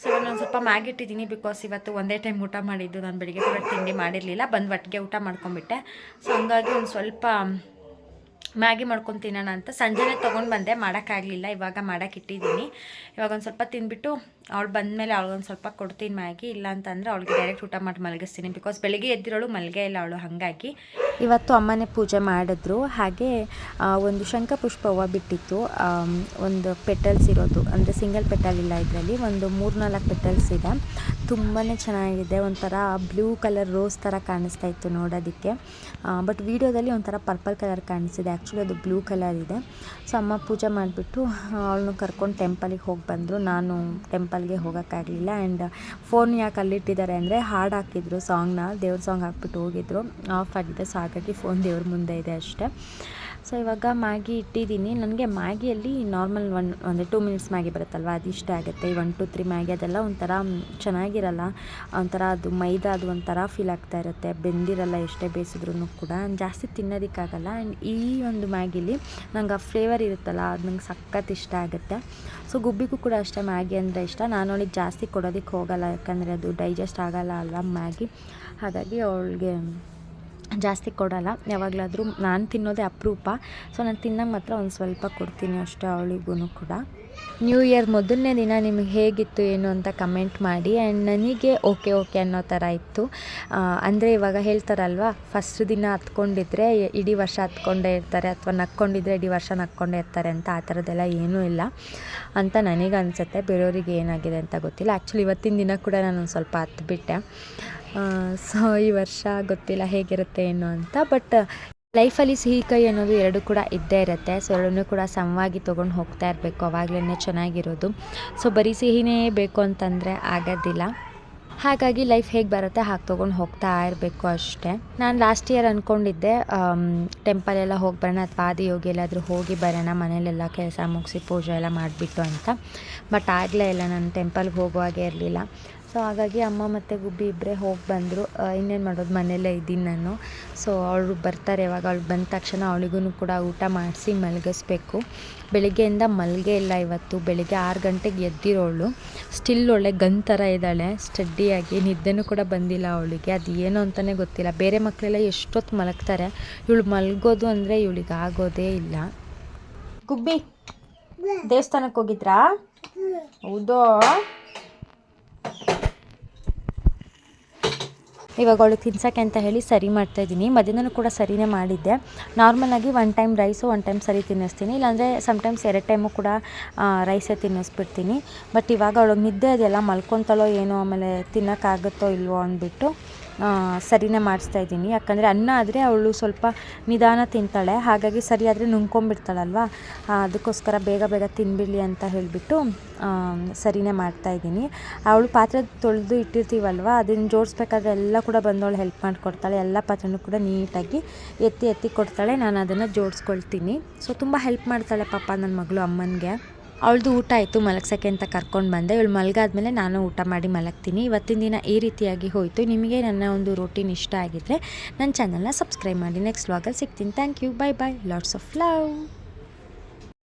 ಸೊ ನಾನು ಸ್ವಲ್ಪ ಮ್ಯಾಗಿಟ್ಟಿದ್ದೀನಿ ಬಿಕಾಸ್ ಇವತ್ತು ಒಂದೇ ಟೈಮ್ ಊಟ ಮಾಡಿದ್ದು. ನಾನು ಬೆಳಿಗ್ಗೆ ಕೂಡ ತಿಂಡಿ ಮಾಡಿರಲಿಲ್ಲ. ಬಂದು ಒಟ್ಟಿಗೆ ಊಟ ಮಾಡ್ಕೊಂಬಿಟ್ಟೆ ಸೊ ಹಂಗಾಗಿ ಒಂದು ಸ್ವಲ್ಪ ಮ್ಯಾಗಿ ಮಾಡ್ಕೊಂಡು ತಿನ್ನೋಣ ಅಂತ ಸಂಜೆನೇ ತೊಗೊಂಡು ಬಂದೆ. ಮಾಡೋಕ್ಕಾಗಲಿಲ್ಲ ಇವಾಗ ಮಾಡೋಕ್ಕಿಟ್ಟಿದ್ದೀನಿ ಇವಾಗ ಒಂದು ಸ್ವಲ್ಪ ತಿಂದ್ಬಿಟ್ಟು ಅವಳು ಬಂದಮೇಲೆ ಅವಳಿಗೊಂದು ಸ್ವಲ್ಪ ಕೊಡ್ತೀನಿ ಮ್ಯಾಗಿ. ಇಲ್ಲ ಅಂತಂದರೆ ಅವಳಿಗೆ ಡೈರೆಕ್ಟ್ ಊಟ ಮಾಡಿ ಮಲಗಿಸ್ತೀನಿ. ಬಿಕಾಸ್ ಬೆಳಿಗ್ಗೆ ಎದ್ದಿರೋಳು, ಮಲಗೇ ಇಲ್ಲ ಅವಳು ಹಾಗಾಗಿ. ಇವತ್ತು ಅಮ್ಮನೇ ಪೂಜೆ ಮಾಡಿದ್ರು. ಹಾಗೆ ಒಂದು ಶಂಖಪುಷ್ಪ ಹೂವು ಬಿಟ್ಟಿತ್ತು. ಒಂದು ಪೆಟಲ್ಸ್ ಇರೋದು. ಅಂದರೆ ಸಿಂಗಲ್ ಪೆಟಲ್ ಇಲ್ಲ ಇದರಲ್ಲಿ. ಒಂದು ಮೂರ್ನಾಲ್ಕು ಪೆಟಲ್ಸ್ ಇದೆ. ತುಂಬಾ ಚೆನ್ನಾಗಿದೆ. ಒಂಥರ ಬ್ಲೂ ಕಲರ್ ರೋಸ್ ಥರ ಕಾಣಿಸ್ತಾ ಇತ್ತು ನೋಡೋದಕ್ಕೆ. ಬಟ್ ವೀಡಿಯೋದಲ್ಲಿ ಒಂಥರ ಪರ್ಪಲ್ ಕಲರ್ ಕಾಣಿಸ್ತಿದೆ. ಆ್ಯಕ್ಚುಲಿ ಅದು ಬ್ಲೂ ಕಲರ್ ಇದೆ. ಸೊ, ಅಮ್ಮ ಪೂಜೆ ಮಾಡಿಬಿಟ್ಟು ಅವಳನ್ನು ಕರ್ಕೊಂಡು ಟೆಂಪಲಿಗೆ ಹೋಗಿ ಬಂದರು. ನಾನು ಟೆಂಪಲ್ಗೆ ಹೋಗೋಕ್ಕಾಗಲಿಲ್ಲ. ಆ್ಯಂಡ್ ಫೋನ್ ಯಾಕೆ ಅಲ್ಲಿಟ್ಟಿದ್ದಾರೆ ಅಂದರೆ, ಹಾಡು ಹಾಕಿದ್ರು ಸಾಂಗ್ನ. ದೇವ್ರ ಸಾಂಗ್ ಹಾಕ್ಬಿಟ್ಟು ಹೋಗಿದ್ರು. ಆಫ್ ಆಗಿದೆ. ಸೊ, ಹಾಗಾಗಿ ಫೋನ್ ದೇವ್ರ ಮುಂದೆ ಇದೆ ಅಷ್ಟೇ. ಸೊ ಇವಾಗ ಮ್ಯಾಗಿ ಇಟ್ಟಿದ್ದೀನಿ. ನನಗೆ ಮ್ಯಾಗಿಯಲ್ಲಿ ನಾರ್ಮಲ್ ಒನ್ ಒಂದು ಟೂ ಮಿನಿಟ್ಸ್ ಮ್ಯಾಗಿ ಬರುತ್ತಲ್ವ? ಅದು ಇಷ್ಟ ಆಗುತ್ತೆ. ಈ ಒನ್ ಟು ತ್ರೀ ಮ್ಯಾಗಿ ಅದೆಲ್ಲ ಒಂಥರ ಚೆನ್ನಾಗಿರಲ್ಲ. ಒಂಥರ ಅದು ಮೈದಾ ಅದು ಒಂಥರ ಫೀಲ್ ಆಗ್ತಾ ಇರುತ್ತೆ. ಬೆಂದಿರಲ್ಲ ಎಷ್ಟೇ ಬೇಯಿಸಿದ್ರು ಕೂಡ. ಜಾಸ್ತಿ ತಿನ್ನೋದಕ್ಕಾಗಲ್ಲ. ಆ್ಯಂಡ್ ಈ ಒಂದು ಮ್ಯಾಗಿಲಿ ನಂಗೆ ಆ ಫ್ಲೇವರ್ ಇರುತ್ತಲ್ಲ, ಅದು ನಂಗೆ ಸಖತ್ ಇಷ್ಟ ಆಗುತ್ತೆ. ಸೊ ಗುಬ್ಬಿಗೂ ಕೂಡ ಅಷ್ಟೇ ಮ್ಯಾಗಿ ಅಂದರೆ ಇಷ್ಟ. ನಾನು ಅವಳಿಗೆ ಜಾಸ್ತಿ ಕೊಡೋದಕ್ಕೆ ಹೋಗಲ್ಲ. ಯಾಕಂದರೆ ಅದು ಡೈಜೆಸ್ಟ್ ಆಗಲ್ಲ ಅಲ್ವಾ ಮ್ಯಾಗಿ? ಹಾಗಾಗಿ ಅವಳಿಗೆ ಜಾಸ್ತಿ ಕೊಡೋಲ್ಲ. ಯಾವಾಗಲಾದರೂ ನಾನು ತಿನ್ನೋದೇ ಅಪರೂಪ. ಸೊ, ನಾನು ತಿನ್ನಂಗೆ ಮಾತ್ರ ಒಂದು ಸ್ವಲ್ಪ ಕೊಡ್ತೀನಿ ಅಷ್ಟೇ ಅವಳಿಗೂ ಕೂಡ. ನ್ಯೂ ಇಯರ್ ಮೊದಲನೇ ದಿನ ನಿಮಗೆ ಹೇಗಿತ್ತು, ಏನು ಅಂತ ಕಮೆಂಟ್ ಮಾಡಿ. ಆ್ಯಂಡ್ ನನಗೆ ಓಕೆ ಓಕೆ ಅನ್ನೋ ಥರ ಇತ್ತು. ಅಂದರೆ ಇವಾಗ ಹೇಳ್ತಾರಲ್ವ ಫಸ್ಟ್ ದಿನ ಹತ್ಕೊಂಡಿದ್ರೆ ಇಡೀ ವರ್ಷ ಹತ್ಕೊಂಡೇ ಇರ್ತಾರೆ, ಅಥವಾ ನಕ್ಕೊಂಡಿದ್ರೆ ಇಡೀ ವರ್ಷ ನಕ್ಕೊಂಡೇ ಇರ್ತಾರೆ ಅಂತ ಆ ಥರದ್ದೆಲ್ಲ ಏನೂ ಇಲ್ಲ ಅಂತ ನನಗೆ ಅನಿಸುತ್ತೆ ಬೇರೆಯವರಿಗೆ ಏನಾಗಿದೆ ಅಂತ ಗೊತ್ತಿಲ್ಲ. ಆ್ಯಕ್ಚುಲಿ ಇವತ್ತಿನ ದಿನ ಕೂಡ ನಾನು ಒಂದು ಸ್ವಲ್ಪ ಹತ್ಬಿಟ್ಟೆ. ಸೊ ಈ ವರ್ಷ ಗೊತ್ತಿಲ್ಲ ಹೇಗಿರುತ್ತೆ ಏನು ಅಂತ, ಬಟ್ ಲೈಫಲ್ಲಿ ಸಿಹಿ ಕೈ ಅನ್ನೋದು ಎರಡು ಕೂಡ ಇದ್ದೇ ಇರುತ್ತೆ. ಸೊ ಎರಡನ್ನೂ ಕೂಡ ಸಮವಾಗಿ ತೊಗೊಂಡು ಹೋಗ್ತಾ ಇರಬೇಕು ಅವಾಗಲೇ ಚೆನ್ನಾಗಿರೋದು. ಸೊ ಬರೀ ಸಿಹಿನೇ ಬೇಕು ಅಂತಂದರೆ ಆಗೋದಿಲ್ಲ. ಹಾಗಾಗಿ ಲೈಫ್ ಹೇಗೆ ಬರುತ್ತೆ ಹಾಗೆ ತೊಗೊಂಡು ಹೋಗ್ತಾ ಇರಬೇಕು ಅಷ್ಟೇ. ನಾನು ಲಾಸ್ಟ್ ಇಯರ್ ಅಂದ್ಕೊಂಡಿದ್ದೆ ಟೆಂಪಲ್ ಎಲ್ಲ ಹೋಗಿ ಬರೋಣ ಅಥವಾ ಆದಿಯೋಗಿ ಎಲ್ಲಾದರೂ ಹೋಗಿ ಬರೋಣ, ಮನೇಲೆಲ್ಲ ಕೆಲಸ ಮುಗಿಸಿ ಪೂಜೆ ಎಲ್ಲ ಮಾಡಿಬಿಟ್ಟು ಅಂತ. ಬಟ್ ಆಗಲೇ ಇಲ್ಲ, ನಾನು ಟೆಂಪಲ್ಗೆ ಹೋಗುವಾಗೆ ಇರಲಿಲ್ಲ. ಸೊ ಹಾಗಾಗಿ ಅಮ್ಮ ಮತ್ತು ಗುಬ್ಬಿ ಇಬ್ಬರೇ ಹೋಗಿ ಬಂದರು. ಇನ್ನೇನು ಮಾಡೋದು? ಮನೆಯಲ್ಲೇ ಇದ್ದೀನಿ ನಾನು. ಸೊ ಅವಳು ಬರ್ತಾರೆ ಇವಾಗ. ಅವಳು ಬಂದ ತಕ್ಷಣ ಅವಳಿಗೂ ಕೂಡ ಊಟ ಮಾಡಿಸಿ ಮಲಗಿಸ್ಬೇಕು. ಬೆಳಗ್ಗೆಯಿಂದ ಮಲಗೇ ಇಲ್ಲ ಇವತ್ತು. ಬೆಳಿಗ್ಗೆ ಆರು ಗಂಟೆಗೆ ಎದ್ದಿರೋಳು. ಸ್ಟಿಲ್ ಒಳ್ಳೆ ಗನ್ ಥರ ಇದ್ದಾಳೆ. ಸ್ಟಡ್ಡಿಯಾಗಿ. ನಿದ್ದೆನೂ ಕೂಡ ಬಂದಿಲ್ಲ ಅವಳಿಗೆ. ಅದು ಏನು ಅಂತಲೇ ಗೊತ್ತಿಲ್ಲ. ಬೇರೆ ಮಕ್ಕಳೆಲ್ಲ ಎಷ್ಟೊತ್ತು ಮಲಗ್ತಾರೆ. ಇವಳು ಮಲಗೋದು ಅಂದರೆ ಇವಳಿಗೆ ಆಗೋದೇ ಇಲ್ಲ. ಗುಬ್ಬಿ ದೇವಸ್ಥಾನಕ್ಕೆ ಹೋಗಿದ್ರಾ? ಹೌದೋ? ಇವಾಗ ಅವಳು ತಿನ್ಸೋಕ್ಕೆ ಅಂತ ಹೇಳಿ ಸರಿ ಮಾಡ್ತಾ ಇದ್ದೀನಿ. ಮಧ್ಯಾಹ್ನ ಕೂಡ ಸರಿನೇ ಮಾಡಿದ್ದೆ. ನಾರ್ಮಲಾಗಿ one time rice one time ಸರಿ ತಿನ್ನಿಸ್ತೀನಿ. ಇಲ್ಲಾಂದರೆ ಸಮ್ಟೈಮ್ಸ್ ಎರಡು ಟೈಮು ಕೂಡ ರೈಸೇ ತಿನ್ನಿಸ್ಬಿಡ್ತೀನಿ. ಬಟ್ ಇವಾಗ ಅವಳು ನಿದ್ದೆ ಅದೆಲ್ಲ ಮಲ್ಕೊತಾಳೋ ಏನೋ ಆಮೇಲೆ ತಿನ್ನೋಕ್ಕಾಗುತ್ತೋ ಇಲ್ವೋ ಅಂದ್ಬಿಟ್ಟು ಸರಿನೇ ಮಾಡಿಸ್ತಾ ಇದ್ದೀನಿ. ಯಾಕಂದರೆ ಅನ್ನ ಆದರೆ ಅವಳು ಸ್ವಲ್ಪ ನಿಧಾನ ತಿಂತಾಳೆ. ಹಾಗಾಗಿ ಸರಿಯಾದರೆ ನುಂಗ್ಕೊಂಬಿಡ್ತಾಳಲ್ವ ಅದಕ್ಕೋಸ್ಕರ ಬೇಗ ಬೇಗ ತಿನ್ಬಿಡಲಿ ಅಂತ ಹೇಳಿಬಿಟ್ಟು ಸರಿನೇ ಮಾಡ್ತಾ ಇದ್ದೀನಿ. ಅವಳು ಪಾತ್ರೆ ತೊಳೆದು ಇಟ್ಟಿರ್ತೀವಲ್ವ? ಅದನ್ನು ಜೋಡಿಸ್ಬೇಕಾದ್ರೆ ಎಲ್ಲ ಕೂಡ ಬಂದವಳು ಹೆಲ್ಪ್ ಮಾಡಿಕೊಡ್ತಾಳೆ. ಎಲ್ಲ ಪಾತ್ರೆನೂ ಕೂಡ ನೀಟಾಗಿ ಎತ್ತಿ ಎತ್ತಿ ಕೊಡ್ತಾಳೆ. ನಾನು ಅದನ್ನು ಜೋಡಿಸ್ಕೊಳ್ತೀನಿ. ಸೊ ತುಂಬ ಹೆಲ್ಪ್ ಮಾಡ್ತಾಳೆ ಪಾಪ ನನ್ನ ಮಗಳು ಅಮ್ಮನಿಗೆ. ಅವಳದು ಊಟ ಆಯಿತು, ಮಲಗ್ಸೋಕ್ಕೆ ಅಂತ ಕರ್ಕೊಂಡು ಬಂದೆ. ಇವಳು ಮಲಗಾದ್ಮೇಲೆ ನಾನು ಊಟ ಮಾಡಿ ಮಲಗ್ತೀನಿ. ಇವತ್ತಿನ ದಿನ ಈ ರೀತಿಯಾಗಿ ಹೋಯಿತು. ನಿಮಗೆ ನನ್ನ ಒಂದು ರೋಟೀನ್ ಇಷ್ಟ ಆಗಿದ್ದರೆ ನನ್ನ ಚಾನಲ್ನ ಸಬ್ಸ್ಕ್ರೈಬ್ ಮಾಡಿ. ನೆಕ್ಸ್ಟ್ ವ್ಲಾಗಲ್ಲಿ ಸಿಗ್ತೀನಿ. Thank you bye bye lots of love